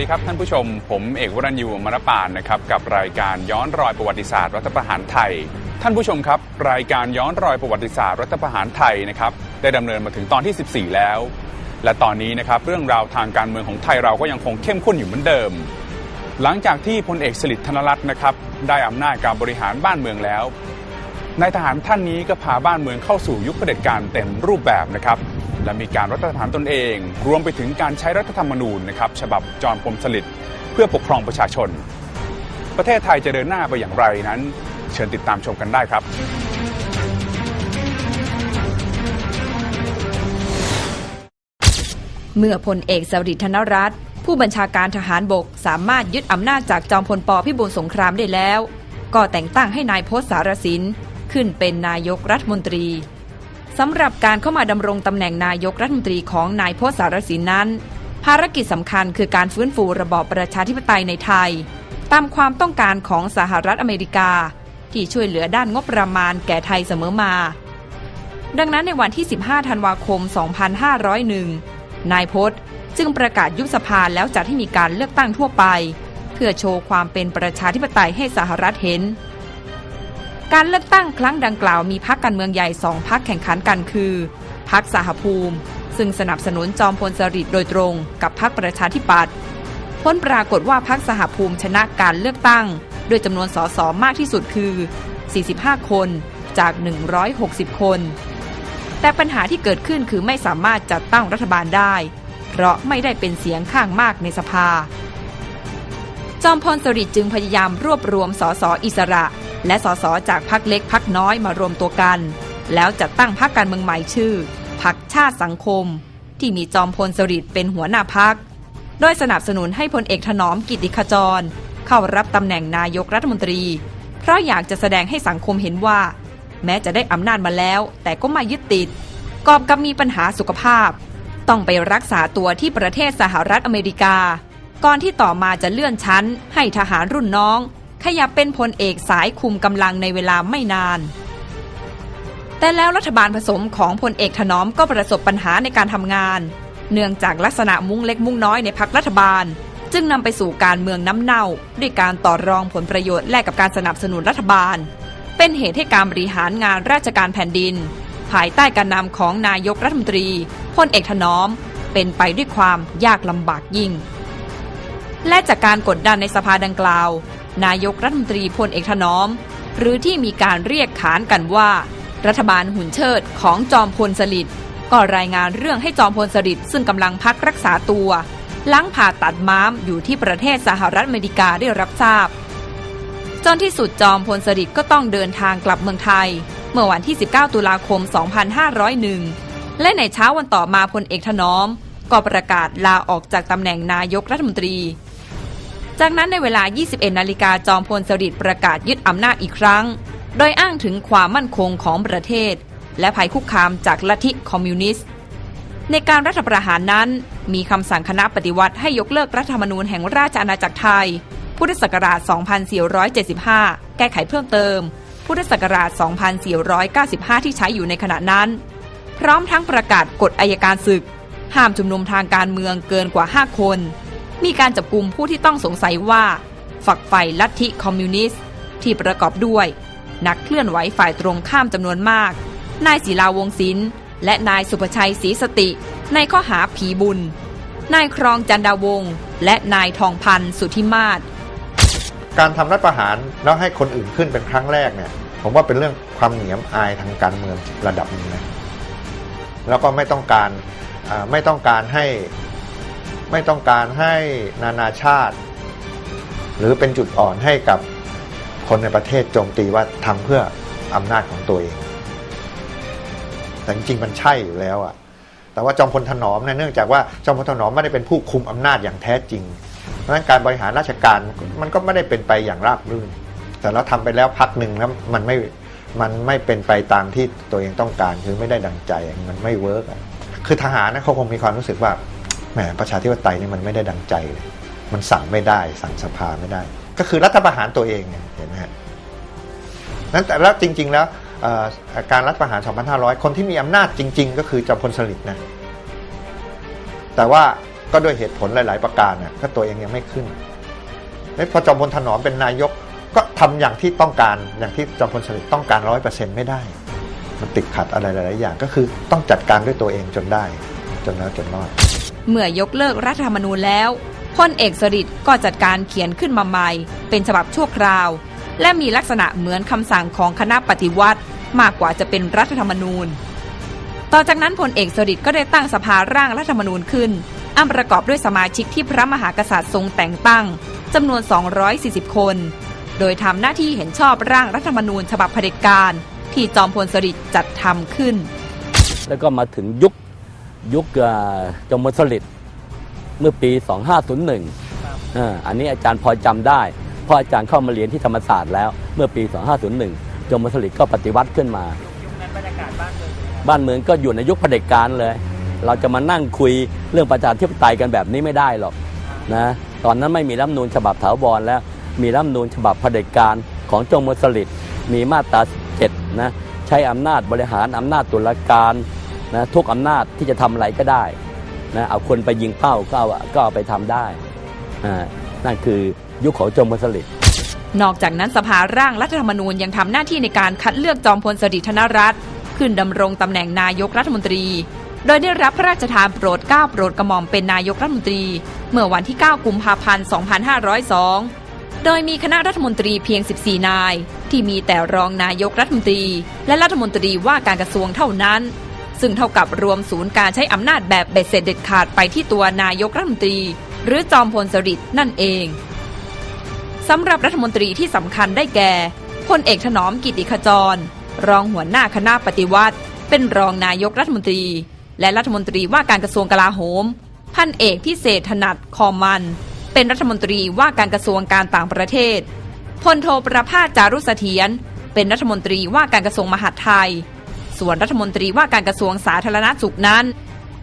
ดีครับท่านผู้ชม ผมเอกวรัญยูมรปานนะครับกับรายการย้อนรอยประวัติศาสตร์รัฐประหารไทย ท่านผู้ชมครับ รายการย้อนรอยประวัติศาสตร์รัฐประหารไทยนะครับได้ดำเนินมาถึงตอนที่ 14 แล้ว และตอนนี้นะครับเรื่องราวทางการเมืองของไทยเราก็ยังคงเข้มข้นอยู่เหมือนเดิม หลังจากที่พลเอกสฤษดิ์ธนรัตน์นะครับได้อำนาจการบริหารบ้านเมืองแล้ว นายทหารท่านนี้ก็พาบ้านเมืองเข้าสู่ยุคเผด็จการเต็มรูปแบบนะครับ และมีการรัฐประหารตนเอง รวมไปถึงการใช้รัฐธรรมนูญนะครับฉบับจอมพลสฤษดิ์เพื่อปกครองประชาชน ประเทศไทยจะเดินหน้าไปอย่างไรนั้น เชิญติดตามชมกันได้ครับเมื่อพลเอกสฤษดิ์ธนรัตน์ผู้บัญชาการทหารบกสามารถยึดอำนาจจากจอมพลปพิบูลสงครามได้แล้ว ก็แต่งตั้งให้นายพศสารสิน ขึ้นเป็นนายกรัฐมนตรีสำหรับการเข้ามาดำรงตำแหน่งนายกรัฐมนตรีของนายพศสารสินนั้น ภารกิจสำคัญคือการฟื้นฟูระบอบประชาธิปไตยในไทย ตามความต้องการของสหรัฐอเมริกา ที่ช่วยเหลือด้านงบประมาณแก่ไทยเสมอมา ดังนั้นในวันที่ 15 ธันวาคม 2501 นายพจน์จึงประกาศยุบสภาแล้วจัดให้มีการเลือกตั้งทั่วไป เพื่อโชว์ความเป็นประชาธิปไตยให้สหรัฐเห็น การเลือกตั้งครั้งดังกล่าวมีพรรคการเมืองใหญ่สองพรรคแข่งขันกันคือพรรคสหภูมิ ซึ่งสนับสนุนจอมพลสฤษดิ์โดยตรงกับพรรคประชาธิปัตย์ผลปรากฏว่าพรรคสหภูมิชนะการเลือกตั้ง ด้วยจำนวนสสมากที่สุดคือ 45 คนจาก 160 คน แต่ปัญหาที่เกิดขึ้นคือไม่สามารถจัดตั้งรัฐบาลได้ เพราะไม่ได้เป็นเสียงข้างมากในสภา จอมพลสฤษดิ์จึงพยายามรวบรวมสสอิสระ และสสจากพรรคเล็กพรรคน้อยมารวมตัวกัน แล้วจัดตั้งพรรคการเมืองใหม่ชื่อพรรคชาติสังคม ที่มีจอมพลสฤษดิ์เป็นหัวหน้าพรรคโดยสนับสนุนให้พลเอกถนอมกิติขจร เข้ารับตำแหน่งนายกรัฐมนตรี เพราะอยากจะแสดงให้สังคมเห็นว่า แม้จะได้อำนาจมาแล้ว แต่ก็ไม่ยึดติดกอบกับมีปัญหาสุขภาพ ต้องไปรักษาตัวที่ประเทศสหรัฐอเมริกา ก่อนที่ต่อมาจะเลื่อนชั้นให้ทหารรุ่นน้อง ขยับเป็นพลเอกสายคุมกำลังในเวลาไม่นาน แต่แล้วรัฐบาลผสมของพลเอกถนอมก็ประสบปัญหาในการทำงาน เนื่องจากลักษณะมุ้งเล็กมุ้งน้อยในพักรัฐบาล จึงนำไปสู่การเมืองน้ำเน่า ด้วยการต่อรองผลประโยชน์แลกกับการสนับสนุนรัฐบาล เป็นเหตุให้การบริหารงานราชการแผ่นดิน ภายใต้การนำของนายกรัฐมนตรีพลเอกถนอม เป็นไปด้วยความยากลำบากยิ่งและจากการกดดันในสภาดังกล่าว นายกรัฐมนตรีพลเอกถนอม หรือที่มีการเรียกขานกันว่า รัฐบาลหุ่นเชิดของจอมพลสฤษดิ์ก็รายงานเรื่องให้จอมพลสฤษดิ์ซึ่งกำลังพักรักษาตัวหลังผ่าตัดม้ามอยู่ที่ประเทศสหรัฐอเมริกาได้รับทราบจนที่สุดจอมพลสฤษดิ์ก็ต้องเดินทางกลับเมืองไทย เมื่อวันที่ 19 ตุลาคม 2501 และในเช้าวันต่อมาพลเอกถนอม ก็ประกาศลาออกจากตำแหน่งนายกรัฐมนตรี จากนั้นในเวลา 21 นาฬิกาจอมพลสฤษดิ์ประกาศยึดอำนาจอีกครั้ง โดยอ้างถึงความมั่นคงของประเทศ และภัยคุกคามจากลัทธิคอมมิวนิสต์ ในการรัฐประหารนั้น มีคำสั่งคณะปฏิวัติให้ยกเลิกรัฐธรรมนูญแห่งราชอาณาจักรไทย พุทธศักราช 2475 แก้ไขเพิ่มเติม พุทธศักราช 2495 ที่ใช้อยู่ในขณะนั้น พร้อมทั้งประกาศกฎอายการศึก ห้ามชุมนุมทางการเมืองเกินกว่า 5 คน มีการจับกลุ่มผู้ที่ต้องสงสัยว่า ฝักใฝ่ลัทธิคอมมิวนิสต์ ที่ประกอบด้วย นักเคลื่อนไหวฝ่ายตรงข้ามจำนวนมาก นายศิลาวงศิลป์และนายสุภชัยศรีสติ ในข้อหาผีบุญ นายครองจันดาวงศ์และนายทองพันธ์สุธิมาศการทำรัฐประหารแล้วให้คนอื่นขึ้นเป็นครั้งแรกเนี่ย ผมว่าเป็นเรื่องความเหนียมอายทางการเมืองระดับหนึ่งนะแล้วก็ไม่ต้องการไม่ต้องการให้ ไม่ต้องการให้นานาชาติ หรือเป็นจุดอ่อนให้กับคนในประเทศโจมตีว่าทำเพื่ออำนาจของตัวเอง แต่จริงๆมันใช่อยู่แล้วอะแต่ว่าจอมพลถนอมเนี่ยเนื่องจากว่าจอมพลถนอมไม่ได้เป็นผู้คุมอำนาจอย่างแท้จริง เพราะนั้นการบริหารราชการมันก็ไม่ได้เป็นไปอย่างราบรื่น แต่เราทำไปแล้วพักหนึ่งแล้วมันไม่ มันไม่เป็นไปตามที่ตัวเองต้องการ คือไม่ได้ดังใจ มันไม่เวิร์กคือทหารนะเขาคงมีความรู้สึกว่า แหมประชาธิปไตยนี่มันไม่ได้ดังใจเลยมันสั่งไม่ได้ สั่งสภาไม่ได้ ก็คือรัฐประหารตัวเองเห็นไหมฮะนั้นแต่แล้วจริง ๆ แล้วการรัฐประหาร 2,500 คนที่มีอำนาจจริง ๆ ก็คือจอมพลสฤษดิ์นะ แต่ว่าก็ด้วยเหตุผลหลาย ๆ ประการน่ะก็ตัวเองยังไม่ขึ้นแล้วพอจอมพลถนอมเป็นนายกก็ทำอย่างที่ต้องการอย่างที่จอมพลสฤษดิ์ต้องการร้อยเปอร์เซ็นต์ไม่ได้ มันติดขัดอะไรหลาย ๆ อย่าง ก็คือต้องจัดการด้วยตัวเองจนได้ จนแล้วจนรอด เมื่อยกเลิกรัฐธรรมนูญแล้วพลเอกสฤษดิ์ก็จัดการเขียนขึ้นมาใหม่ เป็นฉบับชั่วคราว และมีลักษณะเหมือนคำสั่งของคณะปฏิวัติ มากกว่าจะเป็นรัฐธรรมนูญ ต่อจากนั้นพลเอกสฤษดิ์ก็ได้ตั้งสภาร่างรัฐธรรมนูญขึ้นอันประกอบด้วยสมาชิกที่พระมหากษัตริย์ทรงแต่งตั้งจำนวน 240 คน โดยทำหน้าที่เห็นชอบร่างรัฐธรรมนูญฉบับเผด็จการ ที่จอมพลสฤษดิ์จัดทำขึ้น แล้วก็มาถึงยุค ยุคเอ่อจอมพลสฤษดิ์เมื่อปี 2501อ่าอันนี้อาจารย์พอจำได้ เพราะอาจารย์เข้ามาเรียนที่ธรรมศาสตร์แล้วเมื่อปี 2501จอมพลสฤษดิ์ก็ปฏิวัติขึ้นมาบ้านเมืองก็อยู่ในยุคเผด็จการเลย เราจะมานั่งคุยเรื่องประชาธิปไตยกันแบบนี้ไม่ได้หรอกนะตอนนั้นไม่มีรัฐธรรมนูญฉบับถาวรแล้ว มีรัฐธรรมนูญฉบับเผด็จการของจอมพลสฤษดิ์มีมาตรา7นะใช้อำนาจบริหารอำนาจตุลาการ นะทุกอำนาจที่จะทำอะไรก็ได้นะเอาคนไปยิงเป้าก็เอาก็เอาไปทำได้อ่านั่นคือยุคของจอมพลสฤษดิ์นอกจากนั้นสภาร่างรัฐธรรมนูญยังทำหน้าที่ในการคัดเลือกจอมพลสฤษดิ์ธนรัตน์ขึ้นดำรงตำแหน่งนายกรัฐมนตรี โดยได้รับพระราชทานโปรดเกล้าโปรดกระหม่อมเป็นนายกรัฐมนตรี เมื่อวันที่ 9 กุมภาพันธ์ 2502 โดยมีคณะรัฐมนตรีเพียง 14 นาย ที่มีแต่รองนายกรัฐมนตรี และรัฐมนตรีว่าการกระทรวงเท่านั้น ซึ่งเท่ากับรวมศูนย์การใช้อำนาจแบบเบ็ดเสร็จเด็ดขาดไปที่ตัวนายกรัฐมนตรี หรือจอมพลสฤษดิ์นั่นเองสำหรับรัฐมนตรีที่สำคัญได้แก่พลเอกถนอมกิติขจร รองหัวหน้าคณะปฏิวัติ เป็นรองนายกรัฐมนตรี และรัฐมนตรีว่าการกระทรวงกลาโหม พันเอกพิเศษถนัดคอมัน เป็นรัฐมนตรีว่าการกระทรวงการต่างประเทศพลโทประภาสจารุเสถียรเป็นรัฐมนตรีว่าการกระทรวงมหาดไทย ส่วนรัฐมนตรีว่าการกระทรวงสาธารณสุขนั้น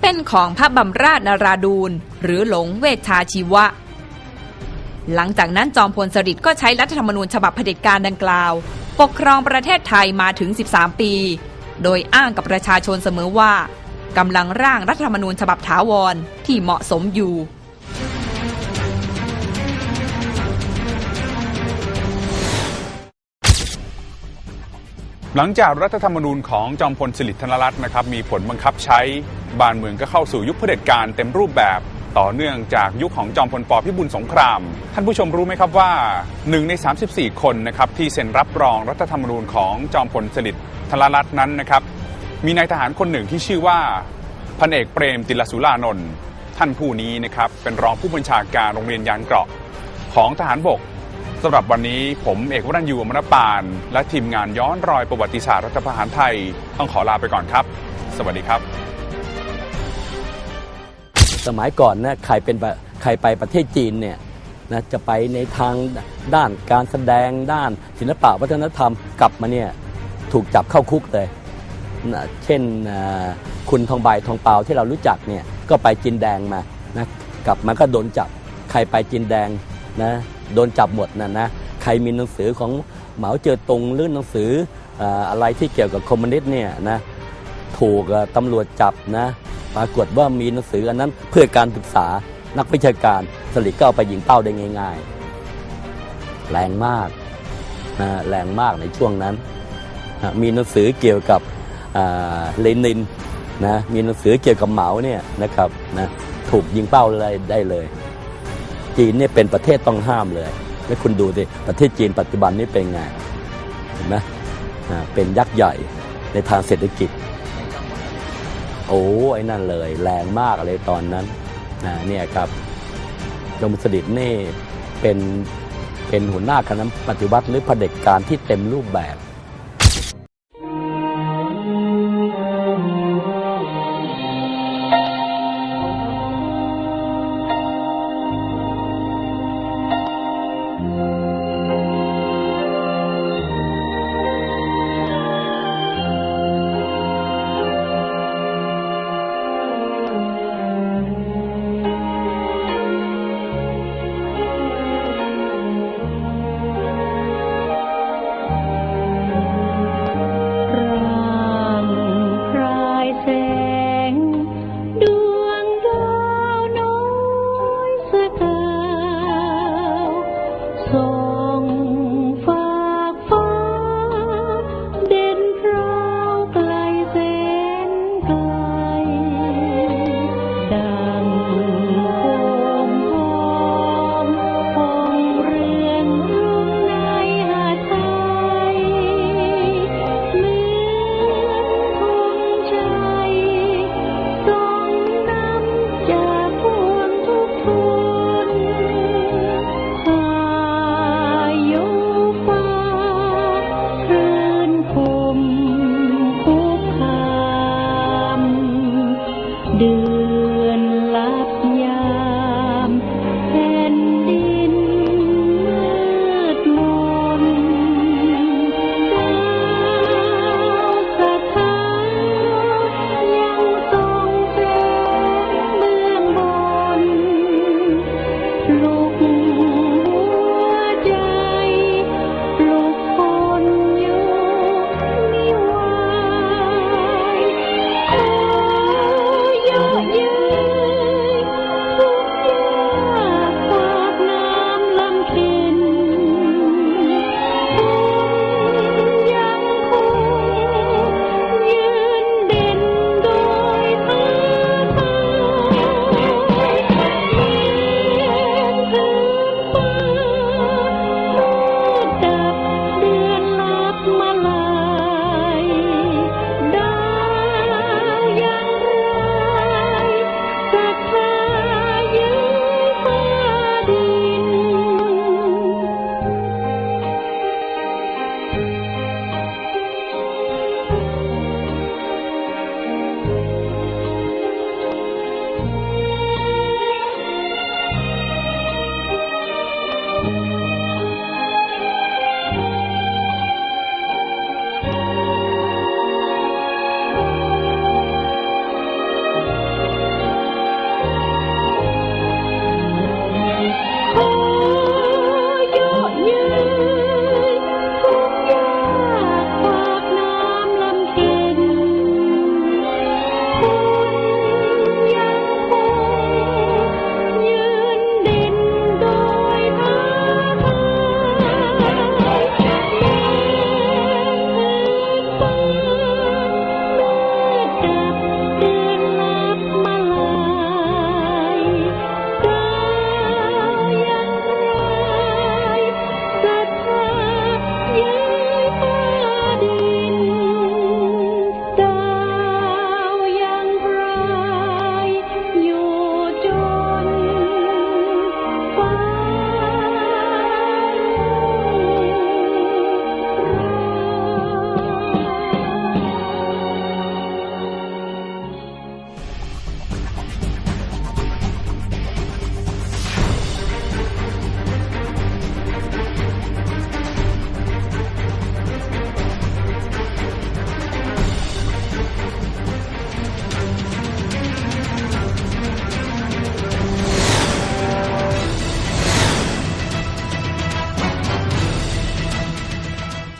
เป็นของพระบำราชนาราดูล หรือหลงเวชชาชีวะ หลังจากนั้นจอมพลสฤษดิ์ก็ใช้รัฐธรรมนูญฉบับเผด็จการดังกล่าว ปกครองประเทศไทยมาถึง 13 ปี โดยอ้างกับประชาชนเสมอว่ากำลังร่างรัฐธรรมนูญฉบับถาวรที่เหมาะสมอยู่ หลังจากรัฐธรรมนูญของจอมพลสฤษดิ์ธนรัตน์นะครับมีผลบังคับใช้บ้านเมืองก็เข้าสู่ยุคเผด็จการเต็มรูปแบบต่อเนื่องจากยุคของจอมพลปพิบูลสงคราม ท่านผู้ชมรู้ไหมครับว่าหนึ่งใน 34 คนนะครับที่เซ็นรับรองรัฐธรรมนูญของจอมพลสฤษดิ์ธนรัตน์นั้นนะครับมีนายทหารคนหนึ่งที่ชื่อว่าพันเอกเปรมติลสุรานนท์ท่านผู้นี้นะครับเป็นรองผู้บัญชาการโรงเรียนยานเกราะของทหารบก สำหรับวันนี้ผมเอกวรัญยูอมรปาน และทีมงานย้อนรอยประวัติศาสตร์รัฐประหารไทย ต้องขอลาไปก่อนครับ สวัสดีครับ สมัยก่อนนะใครเป็นปใครไปประเทศจีนเนี่ยนะจะไปในทางด้านการแสดงด้านศิลปะวัฒนธรรมกลับมาเนี่ยถูกจับเข้าคุกเลยนะเช่นคุณทองใบทองเปาที่เรารู้จักเนี่ยก็ไปจีนแดงมานะกลับมาก็โดนจับใครไปจีนแดงนะ โดนจับหมดนะนะใครมีหนังสือของเหมาเจ๋อตงหรือหนังสืออะไรที่เกี่ยวกับคอมมิวนิสต์เนี่ยนะถูกตำรวจจับนะปรากฏว่ามีหนังสืออันนั้นเพื่อการศึกษานักวิชาการสลิดก็เอาไปยิงเป้าได้ง่าย ๆ แรงมากนะแรงมากในช่วงนั้นนะมีหนังสือเกี่ยวกับเลนินนะมีหนังสือเกี่ยวกับเหมาเนี่ยนะครับนะถูกยิงเป้าเลยได้เลย จีนเนี่ยเป็นประเทศต้องห้ามเลย แล้วคุณดูสิประเทศจีนปัจจุบันนี้เป็นไงเห็นไหมอ่าเป็นยักษ์ใหญ่ในทางเศรษฐกิจ โอ้ไอ้นั่นเลย แรงมากเลยตอนนั้นเนี่ยครับจอมสดิ์นี่เป็นเป็นหัวหน้าคณะปฏิวัติหรือเผด็จการที่เต็มรูปแบบ